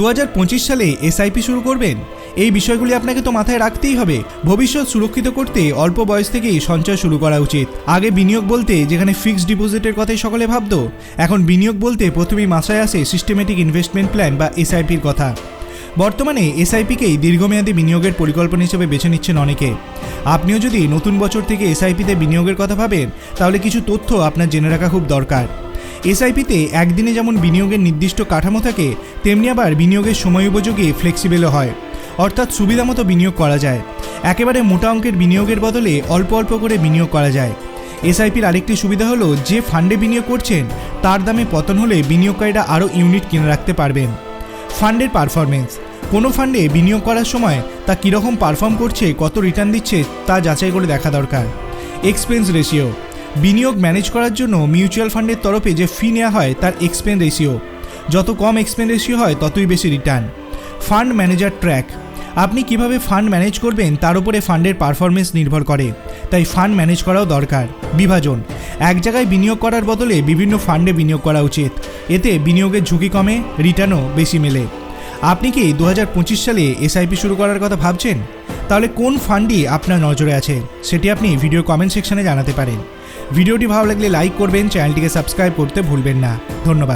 দু হাজার পঁচিশ সালে এসআইপি শুরু করবেন? এই বিষয়গুলি আপনাকে তো মাথায় রাখতেই হবে। ভবিষ্যৎ সুরক্ষিত করতে অল্প বয়স থেকেই সঞ্চয় শুরু করা উচিত। আগে বিনিয়োগ বলতে যেখানে ফিক্সড ডিপোজিটের কথাই সকলে ভাবতো, এখন বিনিয়োগ বলতে প্রথমেই মাথায় আসে সিস্টেমেটিক ইনভেস্টমেন্ট প্ল্যান বা এসআইপির কথা। বর্তমানে এসআইপিকেই দীর্ঘমেয়াদী বিনিয়োগের পরিকল্পনা হিসেবে বেছে নিচ্ছেন অনেকে। আপনিও যদি নতুন বছর থেকে এসআইপিতে বিনিয়োগের কথা ভাবেন, তাহলে কিছু তথ্য আপনার জেনে রাখা খুব দরকার। এসআইপিতে একদিনে যেমন বিনিয়োগের নির্দিষ্ট কাঠামো থাকে, তেমনি আবার বিনিয়োগের সময় উপযোগী ফ্লেক্সিবলও হয়। অর্থাৎ সুবিধা মতো বিনিয়োগ করা যায়। একেবারে মোটা অঙ্কের বিনিয়োগের বদলে অল্প অল্প করে বিনিয়োগ করা যায়। এসআইপির আরেকটি সুবিধা হলো, যে ফান্ডে বিনিয়োগ করছেন, তার দামে পতন হলে বিনিয়োগকারীরা আরও ইউনিট কিনে রাখতে পারবেন। ফান্ডের পারফরমেন্স কোনো ফান্ডে বিনিয়োগ করার সময় তা কীরকম পারফর্ম করছে, কত রিটার্ন দিচ্ছে, তা যাচাই করে দেখা দরকার। Expense ratio. বিনিয়োগ ম্যানেজ করার জন্য মিউচুয়াল ফান্ডের তরফে যে ফি নেওয়া হয় তার এক্সপেন্স রেশিও যত কম এক্সপেন্স রেশিও হয়, ততই বেশি রিটার্ন ফান্ড ম্যানেজার ট্র্যাক আপনি কীভাবে ফান্ড ম্যানেজ করবেন, তার উপরে ফান্ডের পারফরমেন্স নির্ভর করে। তাই ফান্ড ম্যানেজ করাও দরকার। বিভাজন। এক জায়গায় বিনিয়োগ করার বদলে বিভিন্ন ফান্ডে বিনিয়োগ করা উচিত। এতে বিনিয়োগের ঝুঁকি কমে রিটার্নও বেশি মেলে। আপনি কি দু হাজার পঁচিশ সালে এসআইপি শুরু করার কথা ভাবছেন? তাহলে কোন ফান্ডই আপনার নজরে আছে? সেটি আপনি ভিডিও কমেন্ট সেকশনে জানাতে পারেন। ভিডিওটি ভালো লাগলে লাইক করবেন, চ্যানেলটিকে সাবস্ক্রাইব করতে ভুলবেন না। ধন্যবাদ।